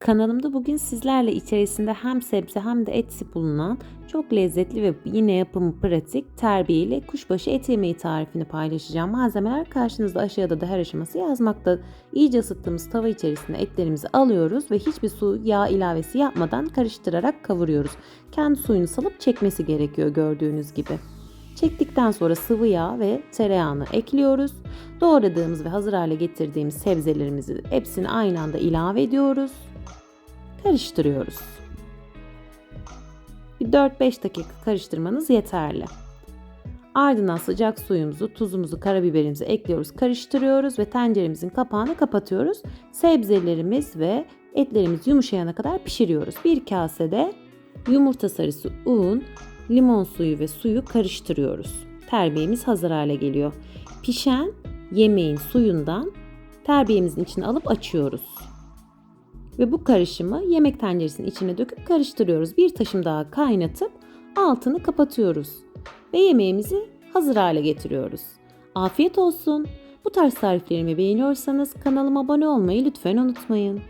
Kanalımda bugün sizlerle içerisinde hem sebze hem de et bulunan çok lezzetli ve yine yapımı pratik terbiyeli kuşbaşı et yemeği tarifini paylaşacağım. Malzemeler karşınızda aşağıda da her aşaması yazmakta. İyice ısıttığımız tava içerisine etlerimizi alıyoruz ve hiçbir su yağ ilavesi yapmadan karıştırarak kavuruyoruz. Kendi suyunu salıp çekmesi gerekiyor gördüğünüz gibi. Çektikten sonra sıvı yağ ve tereyağını ekliyoruz. Doğradığımız ve hazır hale getirdiğimiz sebzelerimizi hepsini aynı anda ilave ediyoruz. Karıştırıyoruz. Bir 4-5 dakika karıştırmanız yeterli. Ardından sıcak suyumuzu, tuzumuzu, karabiberimizi ekliyoruz, karıştırıyoruz ve tenceremizin kapağını kapatıyoruz. Sebzelerimiz ve etlerimiz yumuşayana kadar pişiriyoruz. Bir kasede yumurta sarısı un, limon suyu ve suyu karıştırıyoruz. Terbiyemiz hazır hale geliyor. Pişen yemeğin suyundan terbiyemizin içine alıp açıyoruz. Ve bu karışımı yemek tenceresinin içine döküp karıştırıyoruz. Bir taşım daha kaynatıp altını kapatıyoruz. Ve yemeğimizi hazır hale getiriyoruz. Afiyet olsun. Bu tarz tariflerimi beğeniyorsanız kanalıma abone olmayı lütfen unutmayın.